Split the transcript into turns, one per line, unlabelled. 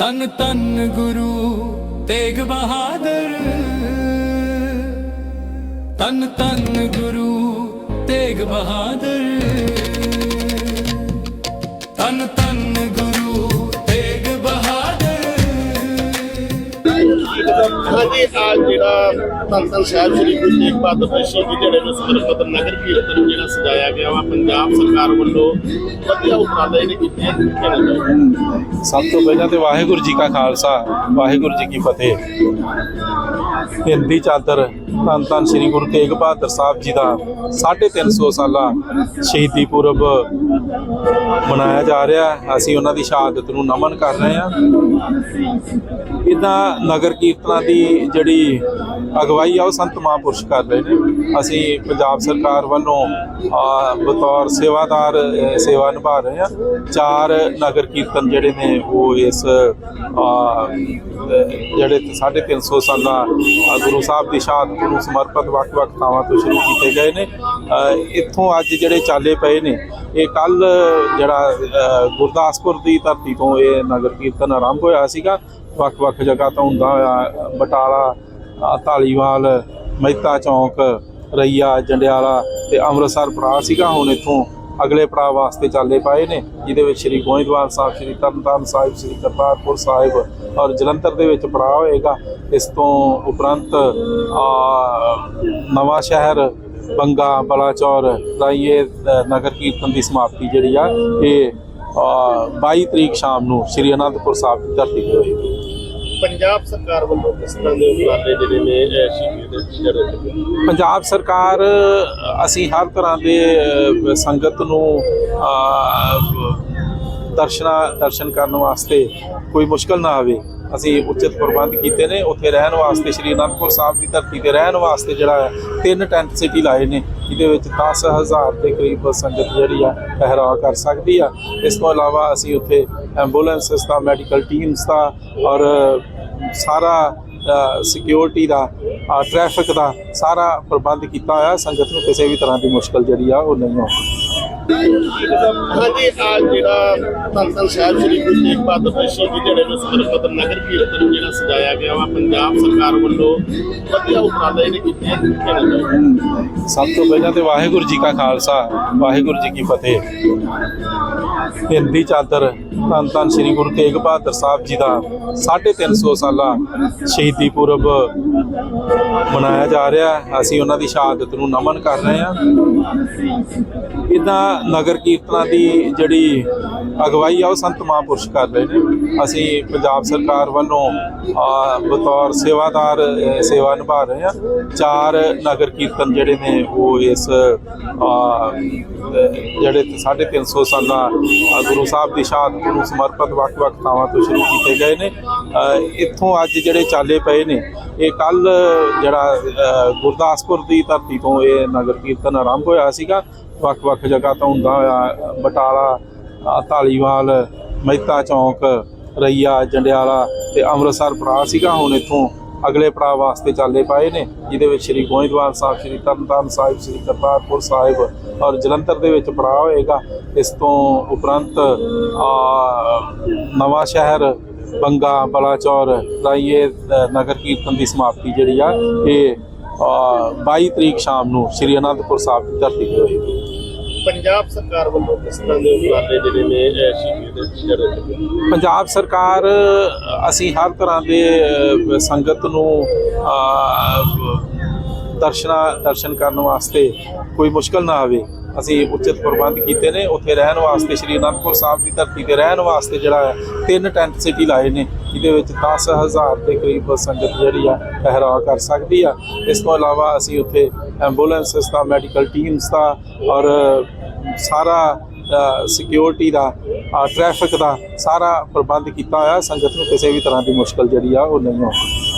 ਤਨ ਤਨ ਗੁਰੂ ਤੇਗ ਬਹਾਦਰ। ਤਨ ਤਨ ਗੁਰੂ ਤੇਗ ਬਹਾਦਰ। ਤਨ ਤਨ
ਹਾਂਜੀ ਆ ਜਿਹੜਾ ਧੰਨ ਸਾਹਿਬ ਸ੍ਰੀ ਗੁਰੂ ਤੇਗ ਬਹਾਦਰ ਦੇ ਸ਼ਹੀਦੀ ਨੂੰ ਸੁੰਦਰ ਨਗਰ ਕੀਰਤਨ ਜਿਹੜਾ ਸਜਾਇਆ ਗਿਆ ਵਾ, ਪੰਜਾਬ ਸਰਕਾਰ ਵੱਲੋਂ ਵਧੀਆ ਉਪਰਾਲੇ ਨੇ ਕੀਤੇ ਆ
ਸਭ ਤੋਂ ਪਹਿਲਾਂ ਤੇ ਵਾਹਿਗੁਰੂ ਜੀ ਕਾ ਖਾਲਸਾ, ਵਾਹਿਗੁਰੂ ਜੀ ਕੀ ਫਤਿਹ। ਹਿੰਦੀ ਚਾਦਰ ਧੰਨ ਧੰਨ ਸ੍ਰੀ ਗੁਰੂ ਤੇਗ ਬਹਾਦਰ ਸਾਹਿਬ ਜੀ ਦਾ 350 ਸਾਲਾ ਸ਼ਹੀਦੀ ਪੁਰਬ ਮਨਾਇਆ ਜਾ ਰਿਹਾ ਅਸੀਂ ਉਹਨਾਂ ਦੀ ਸ਼ਹਾਦਤ ਨੂੰ ਨਮਨ ਕਰ ਰਹੇ ਹਾਂ। ਇਦਾਂ ਨਗਰ ਕੀਰਤਨਾਂ ਦੀ ਜਿਹੜੀ ਅਗਵਾਈ ਆ ਉਹ ਸੰਤ ਮਹਾਂਪੁਰਸ਼ ਕਰ ਰਹੇ ਨੇ। ਅਸੀਂ ਪੰਜਾਬ ਸਰਕਾਰ ਵੱਲੋਂ ਬਤੌਰ ਸੇਵਾਦਾਰ ਸੇਵਾ ਨਿਭਾ ਰਹੇ ਹਾਂ। ਚਾਰ ਨਗਰ ਕੀਰਤਨ ਜਿਹੜੇ ਨੇ ਉਹ ਇਸ ਆ, ਅ, ਜਿਹੜੇ 350 ਸਾਲਾ ਗੁਰੂ ਸਾਹਿਬ ਦੀ ਸ਼ਹਾਦਤ ਨੂੰ ਸਮਰਪਿਤ ਵੱਖ-ਵੱਖ ਥਾਵਾਂ ਤੋਂ ਸ਼ੁਰੂ ਕੀਤੇ ਗਏ ਨੇ। ਇੱਥੋਂ ਅੱਜ ਜਿਹੜੇ ਚਾਲੇ ਪਏ ਨੇ ਇਹ ਕੱਲ ਜਿਹੜਾ ਗੁਰਦਾਸਪੁਰ ਦੀ ਧਰਤੀ ਤੋਂ ਇਹ ਨਗਰ ਕੀਰਤਨ ਆਰੰਭ ਹੋਇਆ ਸੀਗਾ। ਵੱਖ-ਵੱਖ ਜਗ੍ਹਾ ਤੋਂ ਹੁੰਦਾ ਹੋਇਆ ਬਟਾਲਾ ਧਾਲੀਵਾਲ ਮਹਿਤਾ ਚੌਂਕ ਰਈਆ ਜੰਡਿਆਲਾ ਤੇ ਅੰਮ੍ਰਿਤਸਰ ਪੜਾਅ ਸੀਗਾ। ਹੁਣ ਇੱਥੋਂ ਅਗਲੇ ਪੜਾਅ ਵਾਸਤੇ ਚਾਲੇ ਪਾਏ ਨੇ ਜਿਹਦੇ ਵਿੱਚ ਸ੍ਰੀ ਗੋਇੰਦਵਾਲ ਸਾਹਿਬ ਸ੍ਰੀ ਤਰਨਤਾਰਨ ਸਾਹਿਬ ਸ੍ਰੀ ਕਰਤਾਰਪੁਰ ਸਾਹਿਬ ਔਰ ਜਲੰਧਰ ਦੇ ਵਿੱਚ ਪੜਾਅ ਹੋਏਗਾ। ਇਸ ਤੋਂ ਉਪਰੰਤ ਅ, ਨਵਾਂ ਸ਼ਹਿਰ ਬੰਗਾ ਬਲਾਚੌਰ ਰਾਈਏ ਨਗਰ ਕੀਰਤਨ ਦੀ ਸਮਾਪਤੀ ਜਿਹੜੀ ਆ ਇਹ ਅ, 22 ਤਰੀਕ ਸ਼ਾਮ ਨੂੰ ਸ੍ਰੀ ਅਨੰਦਪੁਰ ਸਾਹਿਬ ਦੀ ਧਰਤੀ ਤੇ ਹੋਏਗੀ।
ਪੰਜਾਬ ਸਰਕਾਰ ਵੱਲੋਂ ਕਿਸ ਤਰ੍ਹਾਂ ਦੇ ਉਪਰਾਲੇ ਜਿਹੜੇ ਨੇ ਸ਼ਹੀਦੀ ਦੇ ਦਿਹਾੜੇ ਤੇ
ਪੰਜਾਬ ਸਰਕਾਰ ਅਸੀਂ ਹਰ ਤਰ੍ਹਾਂ ਦੇ ਸੰਗਤ ਨੂੰ ਅ, ਦਰਸ਼ਨਾ ਦਰਸ਼ਨ ਕਰਨ ਵਾਸਤੇ ਕੋਈ ਮੁਸ਼ਕਲ ਨਾ ਆਵੇ। ਅਸੀਂ ਉਚਿਤ ਪ੍ਰਬੰਧ ਕੀਤੇ ਨੇ। ਉੱਥੇ ਰਹਿਣ ਵਾਸਤੇ ਸ਼੍ਰੀ ਅਨੰਦਪੁਰ ਸਾਹਿਬ ਦੀ ਧਰਤੀ ਤੇ ਰਹਿਣ ਵਾਸਤੇ ਜਿਹੜਾ ਤਿੰਨ ਟੈਂਟ ਸਿਟੀ ਲਾਏ ਨੇ। ਜਿਹਦੇ ਵਿੱਚ 10000 ਦੇ ਕਰੀਬ ਸੰਗਤ ਜਿਹੜੀ ਆ ਪਹਿਰਾ ਕਰ ਸਕਦੀ ਆ। ਇਸ ਤੋਂ ਇਲਾਵਾ ਅਸੀਂ ਉੱਥੇ ਐਂਬੂਲੈਂਸਸ ਦਾ, ਮੈਡੀਕਲ ਟੀਮਸ ਦਾ ਔਰ ਸਾਰਾ ਸਿਕਿਉਰਿਟੀ ਦਾ ਟ੍ਰੈਫਿਕ ਦਾ ਸਾਰਾ ਪ੍ਰਬੰਧ ਕੀਤਾ ਹੋਇਆ। ਸੰਗਤ ਨੂੰ ਕਿਸੇ ਵੀ ਤਰ੍ਹਾਂ ਦੀ ਮੁਸ਼ਕਲ ਜਿਹੜੀ ਆ, ਉਹ ਨਹੀਂ ਆਉਂਦੀ।
ਹਾਂਜੀ ਆ ਜਿਹੜਾ ਧੰਨ ਸਾਹਿਬ ਸ੍ਰੀ ਗੁਰੂ ਤੇਗ ਬਹਾਦਰ ਦੇ ਸ਼ਹੀਦੀ ਨੂੰ ਸੁੰਦਰ ਨਗਰ ਕੀਰਤਨ ਜਿਹੜਾ ਸਜਾਇਆ ਗਿਆ ਵਾ, ਪੰਜਾਬ ਸਰਕਾਰ ਵੱਲੋਂ ਵਧੀਆ ਉਪਰਾਲੇ ਨੇ ਕੀਤੇ
ਸਭ ਤੋਂ ਪਹਿਲਾਂ ਤੇ ਵਾਹਿਗੁਰੂ ਜੀ ਕਾ ਖਾਲਸਾ, ਵਾਹਿਗੁਰੂ ਜੀ ਕੀ ਫਤਿਹ। ਹਿੰਦੀ ਚਾਦਰ ਧੰਨ ਧੰਨ ਸ੍ਰੀ ਗੁਰੂ ਤੇਗ ਬਹਾਦਰ ਸਾਹਿਬ ਜੀ ਦਾ 350 ਸਾਲਾ ਸ਼ਹੀਦੀ ਪੁਰਬ ਮਨਾਇਆ ਜਾ ਰਿਹਾ ਹੈ। ਅਸੀਂ ਉਹਨਾਂ ਦੀ ਸ਼ਹਾਦਤ ਨੂੰ ਨਮਨ ਕਰ ਰਹੇ ਹਾਂ। ਇਦਾਂ ਨਗਰ ਕੀਰਤਨਾਂ ਦੀ ਜਿਹੜੀ ਅਗਵਾਈ ਆ ਉਹ ਸੰਤ ਮਹਾਂਪੁਰਸ਼ ਕਰ ਰਹੇ ਨੇ। ਅਸੀਂ ਪੰਜਾਬ ਸਰਕਾਰ ਵੱਲੋਂ ਬਤੌਰ ਸੇਵਾਦਾਰ ਸੇਵਾ ਨਿਭਾ ਰਹੇ ਹਾਂ। ਚਾਰ ਨਗਰ ਕੀਰਤਨ ਜਿਹੜੇ ਨੇ ਉਹ ਇਸ ਆ, ਅ, ਜਿਹੜੇ 350 ਸਾਲਾ ਗੁਰੂ ਸਾਹਿਬ ਦੀ ਸ਼ਹਾਦਤ ਨੂੰ ਸਮਰਪਿਤ ਵੱਖ-ਵੱਖ ਥਾਵਾਂ ਤੋਂ ਸ਼ੁਰੂ ਕੀਤੇ ਗਏ ਨੇ। ਇੱਥੋਂ ਅੱਜ ਜਿਹੜੇ ਚਾਲੇ ਪਏ ਨੇ, ਇਹ ਕੱਲ ਜਿਹੜਾ ਗੁਰਦਾਸਪੁਰ ਦੀ ਧਰਤੀ ਤੋਂ ਇਹ ਨਗਰ ਕੀਰਤਨ ਆਰੰਭ ਹੋਇਆ ਸੀਗਾ। ਵੱਖ-ਵੱਖ ਜਗ੍ਹਾ ਤੋਂ ਹੁੰਦਾ ਹੋਇਆ, ਬਟਾਲਾ, ਧਾਲੀਵਾਲ, ਮਹਿਤਾ ਚੌਂਕ, ਰਈਆ, ਜੰਡਿਆਲਾ ਤੇ ਅੰਮ੍ਰਿਤਸਰ ਪੜਾਅ ਸੀਗਾ। ਹੁਣ ਇੱਥੋਂ ਅਗਲੇ ਪੜਾਅ ਵਾਸਤੇ ਚਾਲੇ ਪਾਏ ਨੇ ਜਿਹਦੇ ਵਿੱਚ ਸ੍ਰੀ ਗੋਇੰਦਵਾਲ ਸਾਹਿਬ ਸ੍ਰੀ ਤਰਨਤਾਰਨ ਸਾਹਿਬ ਸ੍ਰੀ ਕਰਤਾਰਪੁਰ ਸਾਹਿਬ ਔਰ ਜਲੰਧਰ ਦੇ ਵਿੱਚ ਪੜਾਅ ਹੋਏਗਾ। ਇਸ ਤੋਂ ਉਪਰੰਤ ਅ, ਨਵਾਂ ਸ਼ਹਿਰ ਬੰਗਾ ਬਲਾਚੌਰ ਰਾਈਏ ਅ, ਨਗਰ ਕੀਰਤਨ ਦੀ ਸਮਾਪਤੀ ਜਿਹੜੀ ਆ ਇਹ ਅ, 22 ਤਰੀਕ ਸ਼ਾਮ ਨੂੰ ਸ੍ਰੀ ਅਨੰਦਪੁਰ ਸਾਹਿਬ ਦੀ ਧਰਤੀ ਤੇ ਹੋਏਗੀ।
ਪੰਜਾਬ ਸਰਕਾਰ ਵੱਲੋਂ ਕਿਸ ਤਰ੍ਹਾਂ ਦੇ ਉਪਰਾਲੇ ਜਿਹੜੇ ਨੇ ਇਹ ਦੇ ਦਿਹਾੜੇ
ਪੰਜਾਬ ਸਰਕਾਰ ਅਸੀਂ ਹਰ ਤਰ੍ਹਾਂ ਦੇ ਸੰਗਤ ਨੂੰ ਅ, ਦਰਸ਼ਨਾ ਦਰਸ਼ਨ ਕਰਨ ਵਾਸਤੇ ਕੋਈ ਮੁਸ਼ਕਲ ਨਾ ਆਵੇ। ਅਸੀਂ ਉਚਿਤ ਪ੍ਰਬੰਧ ਕੀਤੇ ਨੇ। ਉੱਥੇ ਰਹਿਣ ਵਾਸਤੇ ਸ਼੍ਰੀ ਅਨੰਦਪੁਰ ਸਾਹਿਬ ਦੀ ਧਰਤੀ ਤੇ ਰਹਿਣ ਵਾਸਤੇ ਜਿਹੜਾ ਤਿੰਨ ਟੈਂਟ ਸਿਟੀ ਲਾਏ ਨੇ। ਜਿਹਦੇ ਵਿੱਚ 10000 ਦੇ ਕਰੀਬ ਸੰਗਤ ਜਿਹੜੀ ਆ ਪਹਿਰਾ ਕਰ ਸਕਦੀ ਆ। ਇਸ ਤੋਂ ਇਲਾਵਾ ਅਸੀਂ ਉੱਥੇ ਐਂਬੂਲੈਂਸਸ ਦਾ, ਮੈਡੀਕਲ ਟੀਮਸ ਦਾ ਔਰ ਸਾਰਾ ਸਿਕਿਉਰਿਟੀ ਦਾ ਟ੍ਰੈਫਿਕ ਦਾ ਸਾਰਾ ਪ੍ਰਬੰਧ ਕੀਤਾ ਹੋਇਆ। ਸੰਗਤ ਨੂੰ ਕਿਸੇ ਵੀ ਤਰ੍ਹਾਂ ਦੀ ਮੁਸ਼ਕਲ ਜਿਹੜੀ ਆ ਉਹ ਨਹੀਂ ਆਉਂਦੀ।